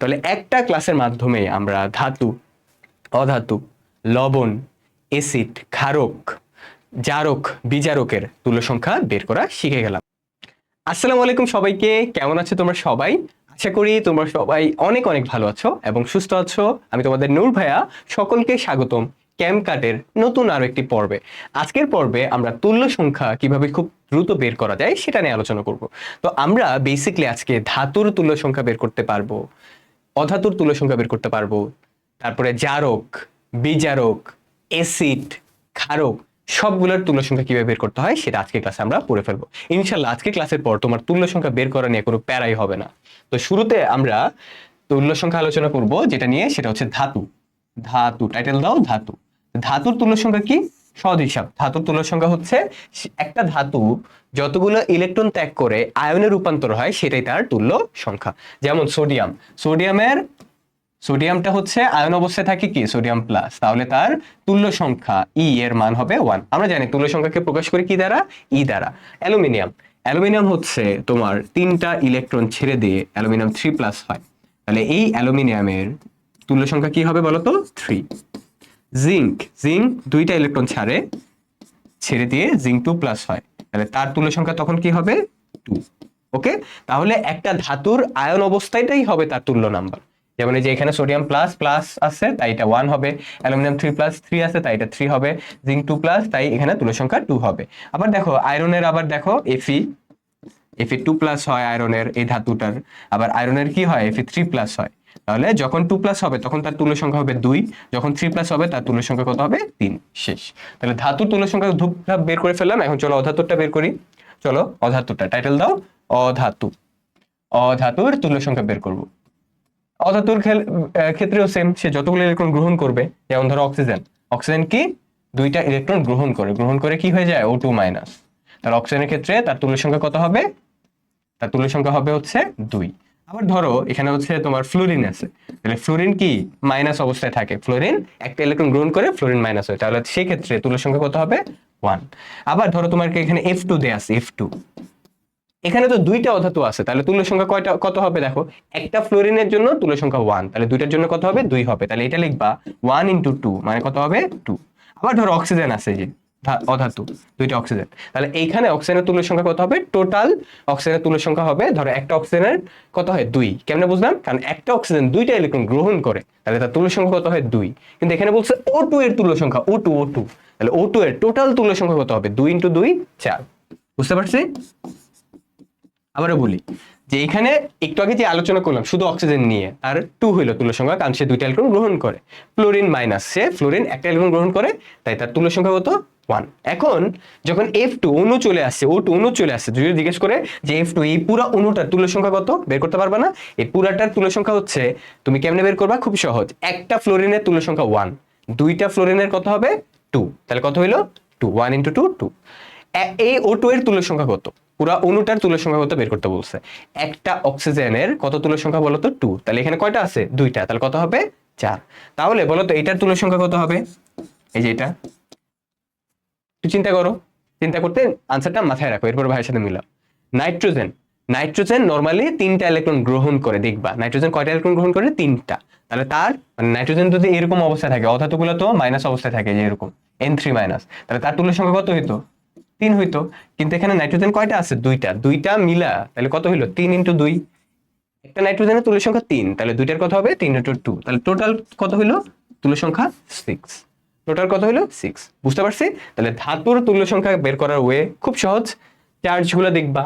তাহলে একটা ক্লাসের মাধ্যমে আমরা ধাতু, অধাতু, লবণ এসিড ক্ষারক, জারক, বিজারকের তুল্য সংখ্যা বের করা শিখে গেলাম। আসসালামু আলাইকুম সবাইকে, কেমন আছো তোমরা সবাই? আশা করি তোমরা সবাই অনেক অনেক ভালো আছো এবং সুস্থ আছো। আমি তোমাদের নূর ভাইয়া, সকলকে স্বাগতম ক্যাম্প কাটের নতুন আরও একটি পর্বে। আজকের পর্বে আমরা তুল্য সংখ্যা কীভাবে খুব দ্রুত বের করা যায় সেটা নিয়ে আলোচনা করব। তো আমরা বেসিকলি আজকে ধাতুর তুল্য সংখ্যা বের করতে পারব। অধাতুর তুল্য সংখ্যা বের করতে পারব। তারপরে জারক, বিজারক এসিড ক্ষারক, সবগুলোর তুল্য সংখ্যা কীভাবে বের করতে হয় সেটা আজকে ক্লাসে আমরা পড়ে ফেলব। ইনশাল্লাহ আজকে ক্লাসের পর তোমার তুল্য সংখ্যা বের করা নিয়ে কোনো প্যারাই হবে না। তো শুরুতে আমরা তুল্য সংখ্যা আলোচনা করব, যেটা নিয়ে সেটা হচ্ছে ধাতু। ধাতু টাইটেল দাও ধাতু। ধাতুর তুল্য সংখ্যা কি? সহজ হিসাব। ধাতুর তুল্য সংখ্যা হচ্ছে, একটা ধাতু যতগুলো ইলেকট্রন ত্যাগ করে আয়নে রূপান্তর হয়, সেটাই তার তুল্য সংখ্যা। যেমন সোডিয়াম সোডিয়ামের সোডিয়ামটা হচ্ছে আয়ন অবস্থায় থাকে কি? সোডিয়াম প্লাস তাহলে তার তুল্য সংখ্যা ই এর মান হবে ওয়ান আমরা জানি তুল্য সংখ্যাকে প্রকাশ করি কি দ্বারা? ই দ্বারা। অ্যালুমিনিয়াম। অ্যালুমিনিয়াম হচ্ছে তোমার তিনটা ইলেকট্রন ছেড়ে দিয়ে অ্যালুমিনিয়াম থ্রি প্লাস হয়। তাহলে এই অ্যালুমিনিয়ামের তুল্য সংখ্যা কি হবে বলতো? থ্রি জিঙ্ক জিঙ্ক দুইটা ইলেকট্রন ছাড়ে, ছেড়ে দিয়ে জিঙ্ক টু প্লাস হয়। তাহলে তার তুল্য সংখ্যা তখন কি হবে? টু। ওকে? তাহলে একটা ধাতুর আয়ন অবস্থাটাই হবে তার তুল্য নাম্বার। যেমন এই যে এখানে সোডিয়াম প্লাস প্লাস আছে, তাই এটা ওয়ান হবে। অ্যালুমিনিয়াম থ্রি প্লাস থ্রি আছে, তাই এটা থ্রি হবে। জিঙ্ক টু প্লাস তাই এখানে তুল্য সংখ্যা টু হবে। আবার দেখো আয়রনের আবার দেখো এফি এফি টু প্লাস হয় আয়রনের এই ধাতুটার। আবার আয়রনের কি হয়? এফি থ্রি প্লাস হয়। তাহলে যখন টু প্লাস হবে, তখন তার তুল্য সংখ্যা হবে দুই। যখন থ্রি প্লাস হবে, তার তুল্য সংখ্যা কত হবে? তিন। শেষ। তাহলে ধাতুর তুল্য সংখ্যা ধূপধাপ বের করে ফেললাম। এখন চলো অধাতুরটা বের করি। চলো অধাতুরটা টাইটেল দাও। অধাতু। অধাতুর তুল্য সংখ্যা বের করব। অধাতুর ক্ষেত্রেও সেম সে যতগুলো ইলেকট্রন গ্রহণ করবে, যেমন ধরো অক্সিজেন অক্সিজেন কি? দুইটা ইলেকট্রন গ্রহণ করে। গ্রহণ করে কি হয়ে যায়? ও টু মাইনাস তাহলে অক্সিজেনের ক্ষেত্রে তার তুল্য সংখ্যা কত হবে? তার তুল্য সংখ্যা হবে হচ্ছে দুই। আবার ধরো, এখানে হচ্ছে তোমার ফ্লোরিন আছে। তাহলে ফ্লোরিন কি? মাইনাস অবস্থায় থাকে। ফ্লোরিন একটা ইলেকট্রন গ্রহণ করে ফ্লোরিন মাইনাস হয়। তাহলে সেই ক্ষেত্রে তুল্য সংখ্যা কত হবে? ওয়ান আবার ধরো তোমার এখানে এফ টু দেয়া আছে এফ টু এখানে তো দুইটা অধাতু আছে। তাহলে তুল্য সংখ্যা কয়টা, কত হবে দেখো? একটা ফ্লোরিনের জন্য তুল্য সংখ্যা ওয়ান তাহলে দুইটার জন্য কত হবে? দুই হবে। তাহলে এটা লিখবা ওয়ান ইন্টু টু মানে কত হবে? টু আবার ধরো অক্সিজেন আছে যে। অধাতু, দুইটা অক্সিজেন তাহলে এইখানে অক্সিজেনের তুল্য সংখ্যা কত হবে? টোটাল অক্সিজেনের তুল্য সংখ্যা হবে, ধরো একটা অক্সিজেনের কত হয়? দুই। কেমনে বুঝলাম? কারণ একটা অক্সিজেন দুইটা ইলেকট্রন গ্রহণ করে, তাহলে তার তুল্য সংখ্যা কত হয়? দুই। কিন্তু এখানে বলছে ও টু এর তুল্য সংখ্যা ও টু ও টু তাহলে ও টু এর টোটাল তুল্য সংখ্যা কত হবে? দুই ইন্টু দুই, চার। বুঝতে পারছি? আবারও বলি। যে এখানে একটু আগে যে আলোচনা করলাম, শুধু অক্সিজেন নিয়ে, আর টু হইল তুলো সংখ্যা, কারণ সে দুইটা ইলেকট্রন গ্রহণ করে। ফ্লোরিন মাইনাস সে ফ্লোরিন একটা ইলেকট্রন গ্রহণ করে, তাই তার তুলো সংখ্যা কত? ওয়ান এখন, যখন এফ টু অনু চলে আসছে ও টু অণু চলে আসছে, যদি জিজ্ঞেস করে যে এফ টু এই পুরো অনুটার তুলো সংখ্যা কত, বের করতে পারবে না। এই পুরাটার তুলো সংখ্যা হচ্ছে, তুমি কেমনে বের করবা? খুব সহজ। একটা ফ্লোরিনের তুলো সংখ্যা ওয়ান দুইটা ফ্লোরিনের কত হবে? টু তাহলে কত হইল? Two one into two two এই ও টু এর তুলো সংখ্যা কত? পুরো অণুটার তুল্য সংখ্যা কত বের করতে বলছে? একটা অক্সিজেনের কত তুল্য সংখ্যা বলো তো টু তাহলে এখানে কয়টা আছে? দুইটা। তাহলে কত হবে? চার। তাহলে বলো তো এটার তুল্য সংখ্যা কত হবে? এই যে এটা। একটু চিন্তা করো। চিন্তা করতে আনসারটা মাথায় রাখো, এরপর ভাইয়ের সাথে মিলাও। নাইট্রোজেন। নাইট্রোজেন নর্মালি তিনটা ইলেকট্রন গ্রহণ করে, দেখবা। নাইট্রোজেন কয়টা ইলেকট্রন গ্রহণ করে? তিনটা। তাহলে তার মানে নাইট্রোজেন যদি এরকম অবস্থায় থাকে অধাতুগুলো তো মাইনাস অবস্থায় থাকে যে এরকম এন থ্রি মাইনাস তাহলে তার তুল্য সংখ্যা কত হইতো? তিন হইতো, কিন্তু এখানে নাইট্রোজেন কয়টা আছে? দুইটা। দুইটা মিলা, তাহলে কত হইল? তিন ইন্টু দুই। একটা নাইট্রোজেনের তুল্য সংখ্যা তিন, তাহলে দুইটার কত হবে? তিন ইন্টু টু তাহলে টোটাল কত হইল? তুল্য সংখ্যা সিক্স টোটাল কত হইল? সিক্স বুঝতে পারছি? তাহলে ধাতুর তুল্য সংখ্যা বের করার ওয়ে খুব সহজ। চার্জগুলো দেখবা।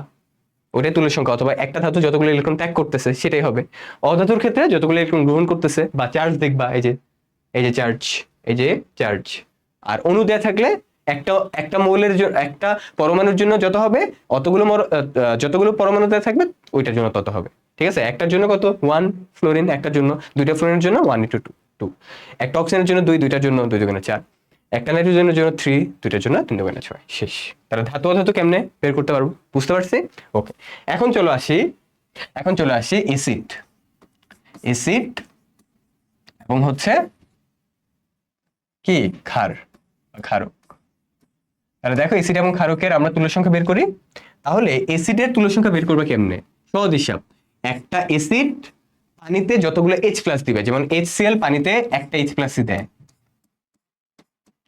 ওটাই তুল্য সংখ্যা, অথবা একটা ধাতু যতগুলো ইলেকট্রন ত্যাগ করতেছে, সেটাই হবে। অধাতুর ক্ষেত্রে যতগুলো ইলেকট্রন গ্রহণ করতেছে, বা চার্জ দেখবা, এই যে এই যে চার্জ এই যে চার্জ আর অণু দেয়া থাকলে একটা একটা মৌলের একটা পরমাণুর জন্য যত হবে, অতগুলো যতগুলো পরমাণু দেয়া থাকবে, ওইটার জন্য তত হবে। ঠিক আছে? একটার জন্য কত? ওয়ান ফ্লোরিন একটার জন্য দুইটা ফ্লোরিনের জন্য ওয়ান ইন্টু টু টু একটা অক্সিজেনের জন্য দুই, দুইটার জন্য দুই দুগুণে চার। একটা নাইট্রোজেনের জন্য থ্রি দুইটার জন্য তিন দুগুণে ছয়। শেষ। তাহলে ধাতু অধাতু কেমনে বের করতে পারব? বুঝতে পারছি? ওকে এখন চলো আসি, এখন চলে আসি এসিড এসিড এবং হচ্ছে কি? খার ক্ষারক তাহলে দেখো এসিড এবং ক্ষারকের আমরা তুল্য সংখ্যা বের করি। তাহলে এসিডের তুল্য সংখ্যা বের করবে কেমনে? সহজ হিসাব। একটা এসিড পানিতে যতগুলো এইচ প্লাস দিবে, যেমন এইচসিএল পানিতে একটা এইচ প্লাসই দেয়।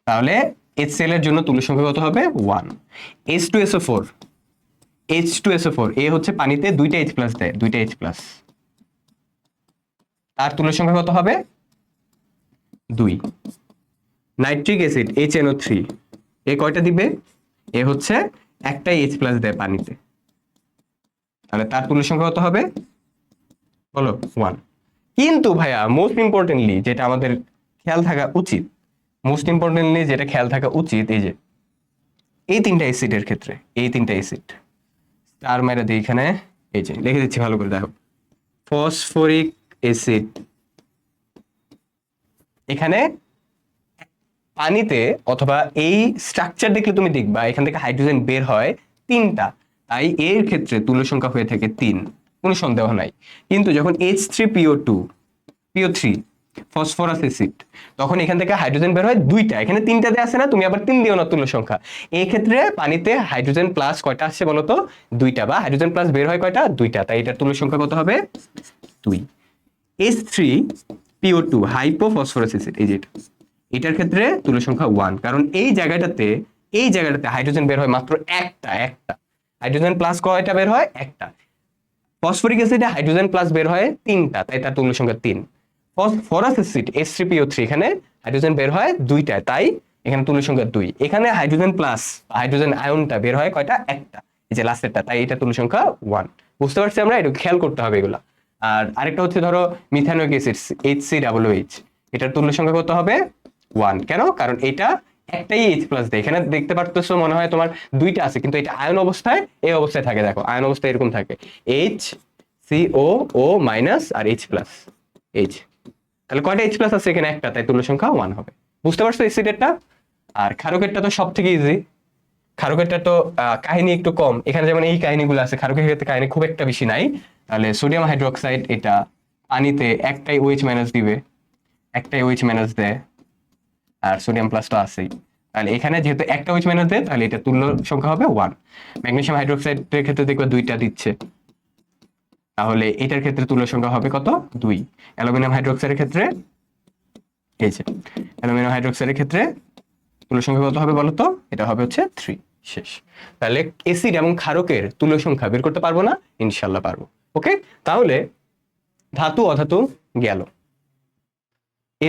তাহলে এইচসিএল এর জন্য তুল্য সংখ্যা কত হবে? One H two SO four H two SO four এ হচ্ছে পানিতে দুইটা এইচ প্লাস দেয়, দুইটা এইচ প্লাস তার তুল্য সংখ্যা কত হবে? দুই। Nitric acid H NO three এ কয়টা দিবে? এ হচ্ছে একটাই এইচ প্লাস দেয় পানিতে। তাহলে তার তুল্য সংখ্যা কত হবে? বলো ওয়ান কিন্তু ভাইয়া মোস্ট ইম্পর্টেন্টলি যেটা আমাদের খেয়াল থাকা উচিত মোস্ট ইম্পর্টেন্টলি যেটা খেয়াল থাকা উচিত, এই যে, এই তিনটা অ্যাসিডের ক্ষেত্রে, এই তিনটা অ্যাসিড স্টার মেরে দিই এখানে, এই যে, লিখে দিচ্ছি ভালো করে, দেখো। ফসফরিক অ্যাসিড এখানে পানিতে অথবা এই স্ট্রাকচার দেখলে তুমি দেখবা, এখান থেকে হাইড্রোজেন বের হয় তিনটা। তাই এর ক্ষেত্রে তুল্য সংখ্যা হয়ে থাকে তিন, কোনো সন্দেহ নাই। কিন্তু যখন H three PO two PO three phosphorous acid তখন এখান থেকে হাইড্রোজেন বের হয় দুইটা। এখানে তিনটাতে আসে না, তুমি আবার তিন দিও না তুল্য সংখ্যা। এই ক্ষেত্রে পানিতে হাইড্রোজেন প্লাস কয়টা আসছে বলো তো দুইটা বা হাইড্রোজেন প্লাস বের হয় কয়টা? দুইটা। তাই এটার তুল্য সংখ্যা কত হবে? দুই। H three PO two hypophosphorous acid এই যেটা এটার ক্ষেত্রে তুল্য সংখ্যা ওয়ান কারণ এই জায়গাটাতে এই জায়গাটাতে হাইড্রোজেন বের হয় মাত্র একটা একটা। হাইড্রোজেন প্লাস কয়টা বের হয়? একটা। ফসফরিক অ্যাসিডে হাইড্রোজেন প্লাস বের হয় তিনটা, তাই তার তুল্য সংখ্যা তিন। Farage acid S three PO three এখানে হাইড্রোজেন বের হয় দুইটা তাই এখানে তুল্য সংখ্যা দুই। এখানে হাইড্রোজেন প্লাস হাইড্রোজেন আয়নটা বের হয় কয়টা? একটা। এই যে লাস্টেরটা তাই এটা তুল্য সংখ্যা ওয়ান বুঝতে পারছি আমরা? একটু খেয়াল করতে হবে এগুলা। আর আরেকটা হচ্ছে ধরো methanoic acid H C double H এটার তুল্য সংখ্যা কত হবে? ওয়ান কেন? কারণ এটা একটাই এইচ প্লাস দেয় এখানে দেখতে পারতেছো, মনে হয় তোমার দুইটা আছে, কিন্তু এটা আয়ন অবস্থায়, এই অবস্থায় থাকে, দেখো, আয়ন অবস্থায় এরকম থাকে। এইচ সি ও মাইনাস আর এইচ প্লাস এইচ তাহলে কয়টা এইচ প্লাস আছে এখানে? একটা, তাই তুল্য সংখ্যা ওয়ান হবে। বুঝতে পারছ এসিডেরটা আর ক্ষারকেরটা তো সব থেকে ইজি ক্ষারকেরটা তো কাহিনী একটু কম। এখানে যেমন এই কাহিনীগুলো আছে ক্ষারকের ক্ষেত্রে কাহিনী খুব একটা বেশি নাই। তাহলে সোডিয়াম হাইড্রোক্সাইড এটা পানিতে একটাই ওইচ মাইনাস দিবে, একটাই ওইচ মাইনাস দেয়। আর সোডিয়াম প্লাস তো আছেই। তাহলে এখানে যেহেতু একটা উইচ মাইনাস দেয়, তাহলে এটা তুল্য সংখ্যা হবে ওয়ান ম্যাগনেসিয়াম হাইড্রোক্সাইডের ক্ষেত্রে দেখবে দুইটা দিচ্ছে। তাহলে এটার ক্ষেত্রে তুল্য সংখ্যা হবে কত? দুই। অ্যালুমিনিয়াম হাইড্রোক্সাইডের ক্ষেত্রে এই যে, অ্যালুমিনিয়াম হাইড্রোক্সাইডের ক্ষেত্রে তুল্য সংখ্যা কত হবে বলো তো এটা হবে হচ্ছে থ্রি শেষ। তাহলে এসিড এবং ক্ষারকের তুল্য সংখ্যা বের করতে পারব না ইনশাল্লাহ পারব। ওকে তাহলে ধাতু অধাতু গেল।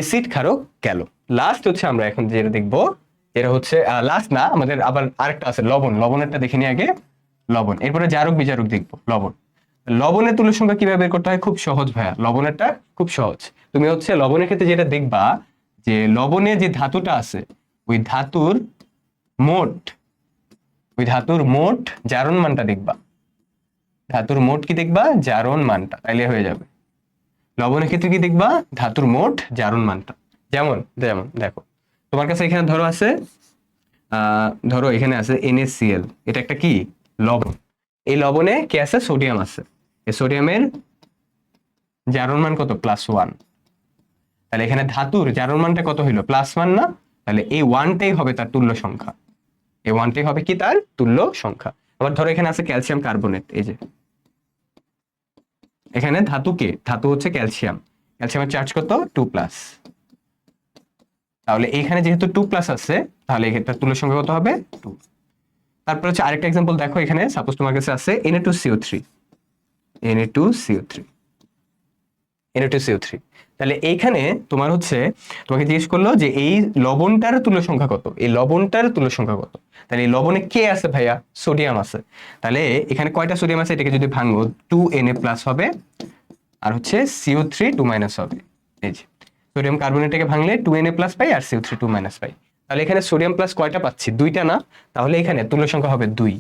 এসিড ক্ষারক গেল। লাস্ট হচ্ছে আমরা এখন যেটা দেখব, এটা হচ্ছে লাস্ট না, আমাদের আবার আরেকটা আছে, লবণ। লবণেরটা দেখে নিই আগে। লবণ। এরপরে জারক বিজারক দেখব, লবণ। লবণের তুল্য সংখ্যা কীভাবে বের করতে হয়? খুব সহজ ভাইয়া, লবণেরটা খুব সহজ। তুমি হচ্ছে লবণের ক্ষেত্রে যেটা দেখবা, যে লবণে যে ধাতুটা আছে, ওই ধাতুর মোট, ওই ধাতুর মোট জারণ মানটা দেখবা। ধাতুর মোট কি দেখবা? জারণ মানটা, তাইলে হয়ে যাবে। লবণের ক্ষেত্রে কি দেখবা? ধাতুর মোট জারণ মানটা। যেমন যেমন, দেখো। তোমার কাছে এখানে ধরো আছে ধরো এখানে আছে NaCl এটা একটা কি? লবণ। এই লবণে কি আছে? সোডিয়াম আছে। এই সোডিয়ামের জারণ মান কত? প্লাস ওয়ান তাহলে এখানে ধাতুর জারণ মানটা কত হইল? প্লাস ওয়ান না? তাহলে এই ওয়ানটাই হবে তার তুল্য সংখ্যা। এই ওয়ানটাই হবে কি তার? তুল্য সংখ্যা। আবার ধরো এখানে আছে ক্যালসিয়াম কার্বনেট এই যে। এখানে ধাতুকে ধাতু হচ্ছে ক্যালসিয়াম। ক্যালসিয়ামের চার্জ কত? Two plus. তাহলে এখানে যেহেতু টু প্লাস আছে, তাহলে এক্ষেত্রে তুলের সংখ্যা কত হবে? টু। তারপর হচ্ছে আরেকটা এক্সাম্পল দেখো এখানে সাপোজ তোমার কাছে আছে NA two CO three NA two CO three NA two CO three তাহলে এইখানে তোমার হচ্ছে, তোমাকে জিজ্ঞেস করল যে এই লবণটার তুল্য সংখ্যা কত? এই লবণটার তুল্য সংখ্যা কত? তাহলে এই লবণে কে আছে ভাইয়া? সোডিয়াম আছে। তাহলে এখানে কয়টা সোডিয়াম আছে? এটাকে যদি ভাঙো, টু এন এ প্লাস হবে, আর হচ্ছে সিও থ্রি টু মাইনাস হবে। এই যে, সোডিয়াম কার্বনেটটাকে ভাঙলে টু এন এ প্লাস পাই আর সিও থ্রি টু মাইনাস পাই। তাহলে এখানে সোডিয়াম প্লাস কয়টা পাচ্ছি? দুইটা না? তাহলে এখানে তুল্য সংখ্যা হবে দুই।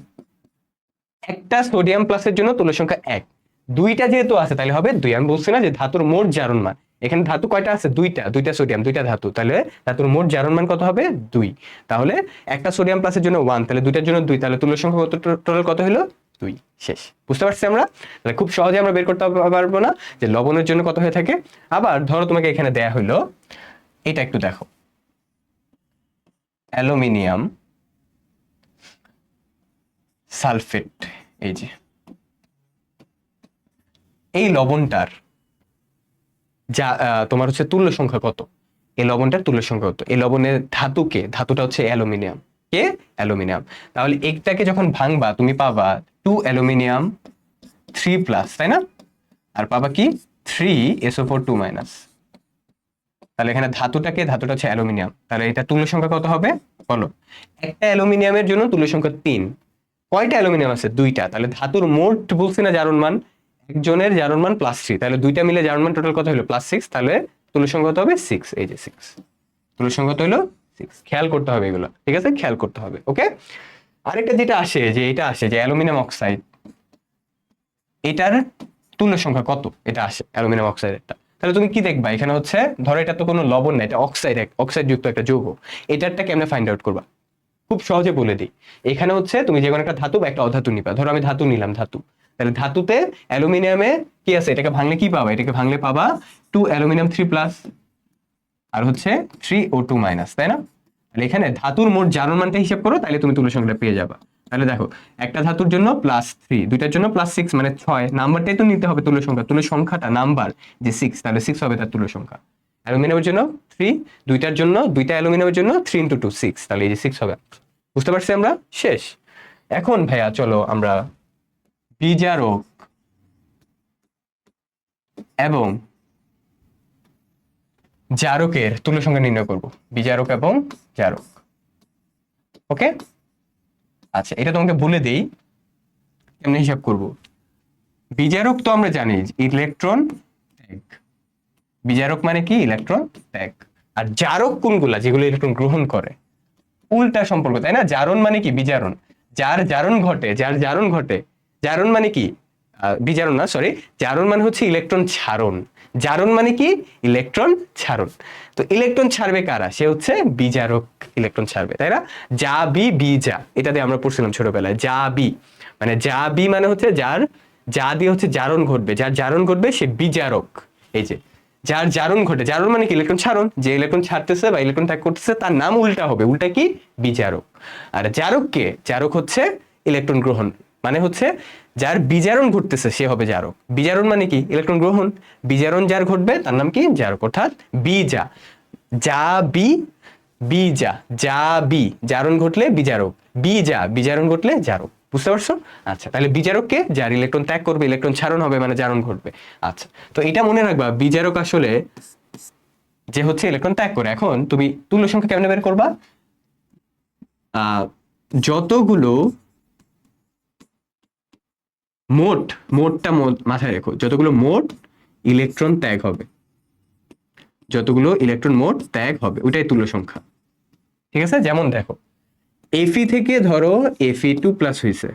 একটা সোডিয়াম প্লাসের জন্য তুল্য সংখ্যা এক। দুইটা যেহেতু আছে, তাহলে হবে দুই। আমি বলছি না যে ধাতুর মোট জারণ মান। এখানে ধাতু কয়টা আছে? দুইটা দুইটা সোডিয়াম দুইটা ধাতু। তাহলে ধাতুর মোট জারণ মান কত হবে? দুই। তাহলে একটা সোডিয়াম প্লাসের জন্য ওয়ান তাহলে দুইটার জন্য দুই, তাহলে তুল্য সংখ্যা কত টোটাল কত হলো? দুই। শেষ। বুঝতে পারছি আমরা? তাহলে খুব সহজে আমরা বের করতে পারব না যে লবণের জন্য কত হয়ে থাকে। আবার ধরো তোমাকে এখানে দেয়া হলো, এটা একটু দেখো। অ্যালুমিনিয়াম সালফেট, এই যে। এই লবণটার যা তোমার হচ্ছে তুল্য সংখ্যা কত? এই লবণটার তুল্য সংখ্যা কত? এই লবণের ধাতুকে, ধাতুটা হচ্ছে অ্যালুমিনিয়াম। কে? অ্যালুমিনিয়াম। তাহলে একটাকে যখন ভাঙবা, তুমি পাবা টু অ্যালুমিনিয়াম, থ্রি প্লাস, তাই না? আর পাবা কি? Three SO four two minus. তাহলে এখানে ধাতুটাকে, ধাতুটা হচ্ছে অ্যালুমিনিয়াম। তাহলে এটা তুল্য সংখ্যা কত হবে? বলো। একটা অ্যালুমিনিয়ামের জন্য তুল্য সংখ্যা তিন। কয়টা অ্যালুমিনিয়াম আছে? দুইটা। তাহলে ধাতুর মোট বলছি না জারণ মান একজনের জারণ মান প্লাস থ্রি তাহলে দুইটা মিলে জারণ মান টোটাল কত হলো? প্লাস সিক্স তাহলে তুল্য সংখ্যা কত হবে? সিক্স এই যে সিক্স তুল্য সংখ্যা হলো? সিক্স খেয়াল করতে হবে এগুলো। ঠিক আছে? খেয়াল করতে হবে ওকে আরেকটা যেটা আসে, যে এটা আসে, যে অ্যালুমিনিয়াম অক্সাইড, এটার তুল্য সংখ্যা কত? এটা আসে, অ্যালুমিনিয়াম অক্সাইডেরটা। তাহলে তুমি কি দেখবা? এখানে হচ্ছে, ধরো এটা তো কোনো লবণ না, এটা অক্সাইড অক্সাইড যুক্ত একটা যৌগ। এটারটা কেমনে ফাইন্ড আউট করবা? খুব সহজে বলে দিই। এখানে হচ্ছে, তুমি যে কোনো একটা ধাতু বা একটা অধাতু নিবা। ধরো আমি ধাতু নিলাম, ধাতু। তাহলে ধাতুতে অ্যালুমিনিয়ামে কি আছে? এটাকে ভাঙলে কি পাবা? এটাকে ভাঙলে পাবা টু অ্যালুমিনিয়াম থ্রি প্লাস আর হচ্ছে থ্রি ও টু মাইনাস তাই না? তাহলে এখানে ধাতুর মোট জারণ মানটা হিসাব করো, তাহলে তুমি তুল্য সংখ্যাটা পেয়ে যাবা। তাহলে দেখো, একটা ধাতুর জন্য প্লাস থ্রি দুইটার জন্য প্লাস সিক্স মানে ছয়। নাম্বারটাই তো নিতে হবে তুল্য সংখ্যা। তুল্য সংখ্যাটা নাম্বার যে সিক্স তাহলে সিক্স হবে তার তুল্য সংখ্যা। অ্যালুমিনিয়ামের জন্য থ্রি দুইটার জন্য, দুইটা অ্যালুমিনিয়ামের জন্য থ্রি ইন্টু টু সিক্স তাহলে এই যে সিক্স হবে। বুঝতে পারছি আমরা? শেষ। এখন ভাইয়া, চলো আমরা বিজারক এবং জারকের তুল্য সংখ্যা নির্ণয় করব। বিজারক এবং জারক ওকে? আচ্ছা এটা তোমাকে বলে দেই, কেমনে হিসাব করব? বিজারক তো আমরা জানি ইলেকট্রন ত্যাগ বিজারক মানে কি? ইলেকট্রন ত্যাগ আর জারক কোনগুলা যেগুলো ইলেকট্রন গ্রহণ করে? উল্টা সম্পর্ক, তাই না? জারণ মানে কি? বিজারণ। যার জারণ ঘটে, যার জারণ ঘটে জারণ মানে কি? বিজারণ না সরি জারণ মানে হচ্ছে ইলেকট্রন ছাড়ন জারণ মানে কি? ইলেকট্রন ছাড়ন তো ইলেকট্রন ছাড়বে কারা? সে হচ্ছে বিজারক ইলেকট্রন ছাড়বে, তাই না? যা বি বিজা এটাতে আমরা পড়ছিলাম ছোটবেলায়। যা বি। মানে যা বি মানে হচ্ছে যার, যা দিয়ে হচ্ছে জারণ ঘটবে। যার জারণ ঘটবে সে বিজারক। এই যে, যার জারণ ঘটে। জারণ মানে কি? ইলেকট্রন ছাড়ন যে ইলেকট্রন ছাড়তেছে বা ইলেকট্রন ত্যাগ করতেছে, তার নাম উল্টা হবে। উল্টা কি? বিজারক। আর জারক কে জারক হচ্ছে ইলেকট্রন গ্রহণ। মানে হচ্ছে যার বিজারণ ঘটতেছে, সে হবে জারক। বিজারণ মানে কি? ইলেকট্রন গ্রহণ। বিজারণ যার ঘটবে, তার নাম কি? জারক। অর্থাৎ বিজা। যা বি, বিজা। যা বি। জারণ ঘটলে বিজারক। বিজা, বিজারণ ঘটলে জারক। বুঝতে পারছ? আচ্ছা তাহলে বিজারককে যার ইলেকট্রন ত্যাগ করবে, ইলেকট্রন ছাড়ন হবে মানে জারণ ঘটবে। আচ্ছা তো এটা মনে রাখবা, বিজারক আসলে যে হচ্ছে ইলেকট্রন ত্যাগ করে। এখন তুমি তুল্য সংখ্যা কেমনে বের করবা? যতগুলো মোট, মোটটা মোট- মাথায় রেখো, যতগুলো মোট ইলেকট্রন ত্যাগ হবে। যতগুলো ইলেকট্রন মোট ত্যাগ হবে, ওইটাই তুল্য সংখ্যা। ঠিক আছে? যেমন দেখো এফি থেকে ধরো এফি টু প্লাস হয়েছে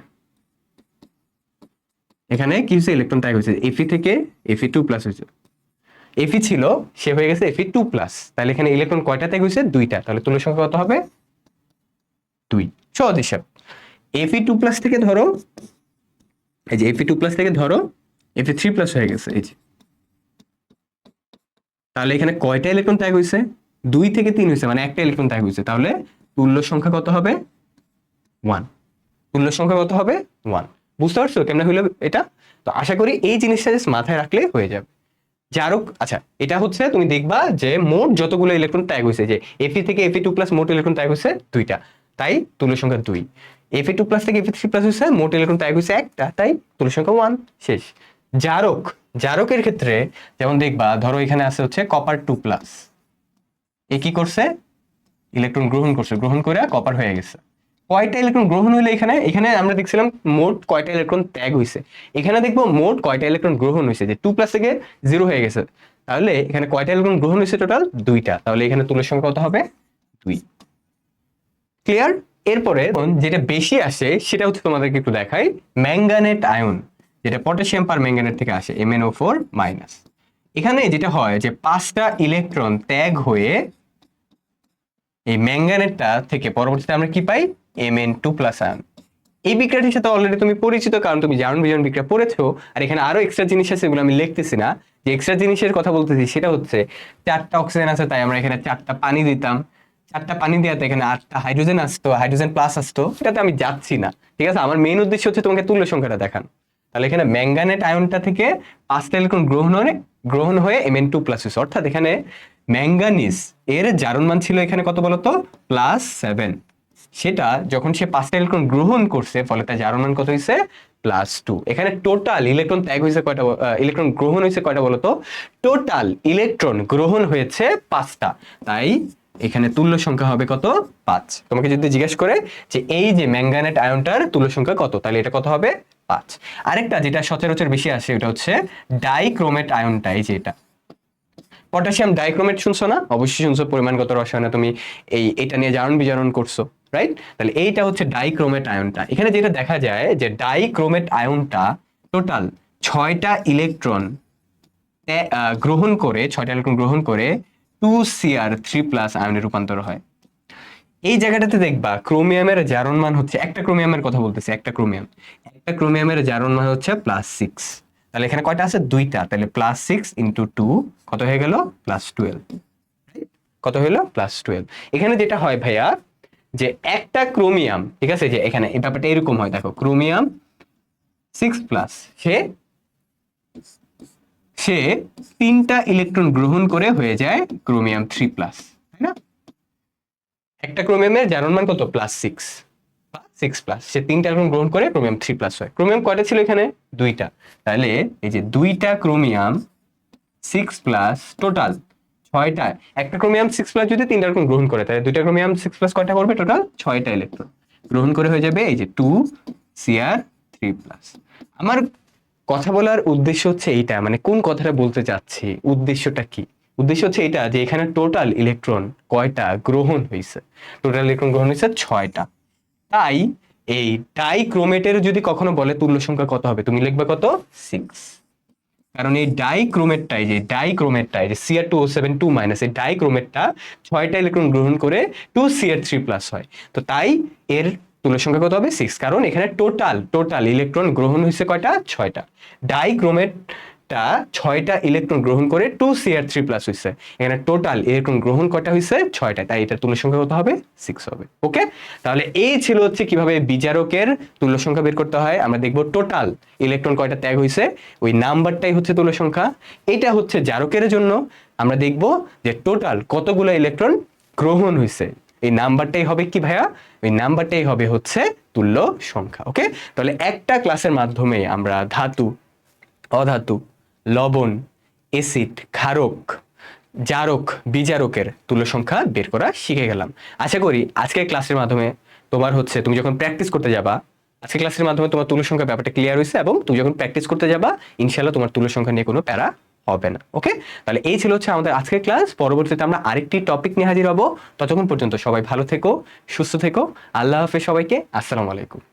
এখানে কি হয়েছে ইলেকট্রন ত্যাগ হয়েছে এফি থেকে এফি টু প্লাস হয়েছে এফি ছিল, সে হয়ে গেছে এফি টু প্লাস তাহলে এখানে ইলেকট্রন কয়টা ত্যাগ হয়েছে দুইটা। তাহলে তুল্য সংখ্যা কত হবে? দুই। সহজ হিসাব। এফি টু প্লাস থেকে ধরো এই যে এফি টু প্লাস থেকে ধরো এফি থ্রি প্লাস হয়ে গেছে, এই যে। তাহলে এখানে কয়টা ইলেকট্রন ত্যাগ হয়েছে দুই থেকে তিন হয়েছে মানে একটা ইলেকট্রন ত্যাগ হয়েছে তাহলে তুল্য সংখ্যা কত হবে? ওয়ান তুল্য সংখ্যা কত হবে? ওয়ান বুঝতে পারছ কেমন হইল এটা? তো আশা করি এই জিনিসটা জাস্ট মাথায় রাখলে হয়ে যাবে। জারক আচ্ছা এটা হচ্ছে তুমি দেখবা যে মোট যতগুলো ইলেকট্রন ত্যাগ হয়েছে যে এফি থেকে এফি টু প্লাস মোট ইলেকট্রন ত্যাগ হয়েছে দুইটা। তাই তুল্য সংখ্যা দুই। এফি টু প্লাস থেকে এফি থ্রি প্লাস হয়েছে মোট ইলেকট্রন ত্যাগ হয়েছে একটা, তাই তুল্য সংখ্যা ওয়ান শেষ। জারক, জারকের ক্ষেত্রে যেমন দেখবা, ধরো এখানে আছে হচ্ছে কপার টু প্লাস এ কি করছে? ইলেকট্রন গ্রহণ করছে, গ্রহণ করে কপার হয়ে গেছে। কয়টা ইলেকট্রন গ্রহণ হইলে এখানে? এখানে আমরা দেখছিলাম মোট কয়টা ইলেকট্রন ত্যাগ হয়েছে এখানে দেখব মোট কয়টা ইলেকট্রন গ্রহণ হয়েছে যে টু প্লাস থেকে জিরো হয়ে গেছে। তাহলে এখানে কয়টা ইলেকট্রন গ্রহণ হয়েছে টোটাল দুইটা। তাহলে এখানে তুলের সংখ্যা কত হবে? দুই। ক্লিয়ার এরপরে যেটা বেশি আসে, সেটা হচ্ছে তোমাদেরকে একটু দেখাই ম্যাঙ্গানেট আয়ন যেটা পটাশিয়াম পার ম্যাঙ্গানেট থেকে আসে এমএনও ফোর মাইনাস এখানে যেটা হয় যে পাঁচটা ইলেকট্রন ত্যাগ হয়ে এই ম্যাঙ্গানেটটা থেকে পরবর্তীতে আমরা কি পাই? M N two plus ion এই বিক্রিয়াটির সাথে অলরেডি তুমি পরিচিত, কারণ তুমি জারণ বিজারণ বিক্রিয়া পড়েছো, আর এখানে আরও এক্সট্রা জিনিস আছে এগুলো আমি লিখতেছি না। যে এক্সট্রা জিনিসের কথা বলতেছি, সেটা হচ্ছে চারটা অক্সিজেন আছে, তাই আমরা এখানে চারটা পানি দিতাম। চারটা পানি দেওয়াতে এখানে আটটা হাইড্রোজেন আসতো হাইড্রোজেন প্লাস আসতো, এটাতে আমি যাচ্ছি না। ঠিক আছে? আমার মেইন উদ্দেশ্য হচ্ছে তোমাকে তুল্য সংখ্যাটা দেখান। তাহলে এখানে ম্যাঙ্গানেট আয়নটা থেকে পাঁচটা ইলেকট্রন গ্রহণ হয়ে গ্রহণ হয়ে এমএন টু প্লাস অর্থাৎ এখানে ম্যাঙ্গানিজ এর জারণ মান ছিল এখানে কত বলতো? প্লাস সেভেন সেটা যখন সে পাঁচটা ইলেকট্রন গ্রহণ করছে, ফলে তার জারণ মান কত হয়েছে? প্লাস টু এখানে টোটাল ইলেকট্রন ত্যাগ হয়েছে কয়টা ইলেকট্রন গ্রহণ হয়েছে কয়টা বলতো? টোটাল ইলেকট্রন গ্রহণ হয়েছে পাঁচটা। তাই এখানে তুল্য সংখ্যা হবে কত? পাঁচ। তোমাকে যদি জিজ্ঞেস করে যে এই যে ম্যাঙ্গানেট আয়নটার তুল্য সংখ্যা কত, তাহলে এটা কত হবে? পাঁচ। আরেকটা যেটা সচরাচর বেশি আসে, এটা হচ্ছে ডাইক্রোমেট আয়নটা এই যে এটা পটাশিয়াম ডাইক্রোমেট শুনছো না? অবশ্যই শুনছো, পরিমাণগত রসায়নে তুমি এই এটা নিয়ে জারণ বিজারণ করছ রাইট তাহলে এইটা হচ্ছে ডাইক্রোমেট আয়নটা। এখানে যেটা দেখা যায় যে ডাইক্রোমেট আয়নটা টোটাল ছয়টা ইলেকট্রন গ্রহণ করে, ছয়টা ইলেকট্রন গ্রহণ করে two C R three plus আয়নে রূপান্তর হয়। এই জায়গাটাতে দেখবা ক্রোমিয়ামের জারণ মান হচ্ছে, একটা ক্রোমিয়ামের কথা বলতেছি, একটা ক্রোমিয়াম একটা ক্রোমিয়ামের জারণ মান হচ্ছে প্লাস সিক্স তাহলে এখানে কয়টা আছে? দুইটা। তাহলে প্লাস সিক্স ইন্টু টু কত হয়ে গেল? প্লাস টুয়েলভ কত হলো? প্লাস টুয়েলভ এখানে যেটা হয় ভাইয়া, যে একটা ক্রোমিয়াম ঠিক আছে? যে এখানে ব্যাপারটা এরকম হয়, দেখো ক্রোমিয়াম সিক্স প্লাস সে সে তিনটা ইলেকট্রন গ্রহণ করে হয়ে যায় ক্রোমিয়াম থ্রি প্লাস তাই না? একটা ক্রোমিয়ামের জারণ মান কত? প্লাস সিক্স সিক্স প্লাস সে তিনটা ইলেকট্রন গ্রহণ করে ক্রোমিয়াম থ্রি প্লাস হয়। ক্রোমিয়াম কয়টা ছিল এখানে? দুইটা। তাহলে এই যে দুইটা ক্রোমিয়াম সিক্স প্লাস টোটাল ছয়টা। একটা ক্রোমিয়াম সিক্স প্লাস যদি তিনটা ইলেকট্রন গ্রহণ করে, তাহলে দুইটা ক্রোমিয়াম সিক্স প্লাস কয়টা করবে টোটাল ছয়টা ইলেকট্রন গ্রহণ করে হয়ে যাবে এই যে টু সিআর থ্রি প্লাস আমার কথা বলার উদ্দেশ্য হচ্ছে এইটা মানে কোন কথাটা বলতে চাচ্ছি, উদ্দেশ্যটা কি? উদ্দেশ্য হচ্ছে এটা যে এখানে টোটাল ইলেকট্রন কয়টা গ্রহণ হয়েছে টোটাল ইলেকট্রন গ্রহণ হয়েছে ছয়টা। তাই এই ডাইক্রোমেটের যদি কখনো বলে, তুল্য সংখ্যা কত হবে? তুমি লিখবে কত? সিক্স কারণ এই ডাইক্রোমেটটাই যে ডাইক্রোমেটটাই যে CR two O seven two minus এই ডাইক্রোমেটটা ছয়টা ইলেকট্রন গ্রহণ করে টু সিআর থ্রি প্লাস হয়। তো তাই এর তুল্য সংখ্যা কত হবে? সিক্স কারণ এখানে টোটাল টোটাল ইলেকট্রন গ্রহণ হয়েছে কয়টা? ছয়টা। ডাইক্রোমেটটা ছয়টা ইলেকট্রন গ্রহণ করে টু সিআর থ্রি প্লাস হয়েছে। এখানে টোটাল ইলেকট্রন গ্রহণ কয়টা হয়েছে? ছয়টা। তাই এটার তুল্য সংখ্যা কত হবে? সিক্স হবে। ওকে তাহলে এই ছিল হচ্ছে কীভাবে বিজারকের তুল্য সংখ্যা বের করতে হয়। আমরা দেখব টোটাল ইলেকট্রন কয়টা ত্যাগ হয়েছে। ওই নাম্বারটাই হচ্ছে তুল্য সংখ্যা। এটা হচ্ছে জারকের জন্য। আমরা দেখব যে টোটাল কতগুলো ইলেকট্রন গ্রহণ হয়েছে? এই নাম্বারটাই হবে কি ভাইয়া? ওই নাম্বারটাই হবে হচ্ছে তুল্য সংখ্যা ওকে তাহলে একটা ক্লাসের মাধ্যমে আমরা ধাতু, অধাতু, লবণ এসিড ক্ষারক, জারক, বিজারকের তুল্য সংখ্যা বের করা শিখে গেলাম। আশা করি আজকের ক্লাসের মাধ্যমে তোমার হচ্ছে, তুমি যখন প্র্যাকটিস করতে যাবা আজকে ক্লাসের মাধ্যমে তোমার তুল্য সংখ্যা ব্যাপারটা ক্লিয়ার হয়েছে এবং তুমি যখন প্র্যাকটিস করতে যাবা ইনশাল্লাহ তোমার তুল্য সংখ্যা নিয়ে কোনো প্যারা হবে না ওকে তাহলে এই ছিল হচ্ছে আমাদের আজকের ক্লাস পরবর্তীতে আমরা আরেকটি টপিক নিয়ে হাজির হব। ততক্ষণ পর্যন্ত সবাই ভালো থেকো, সুস্থ থেকো। আল্লাহ হাফেজ সবাইকে, আসসালামু আলাইকুম।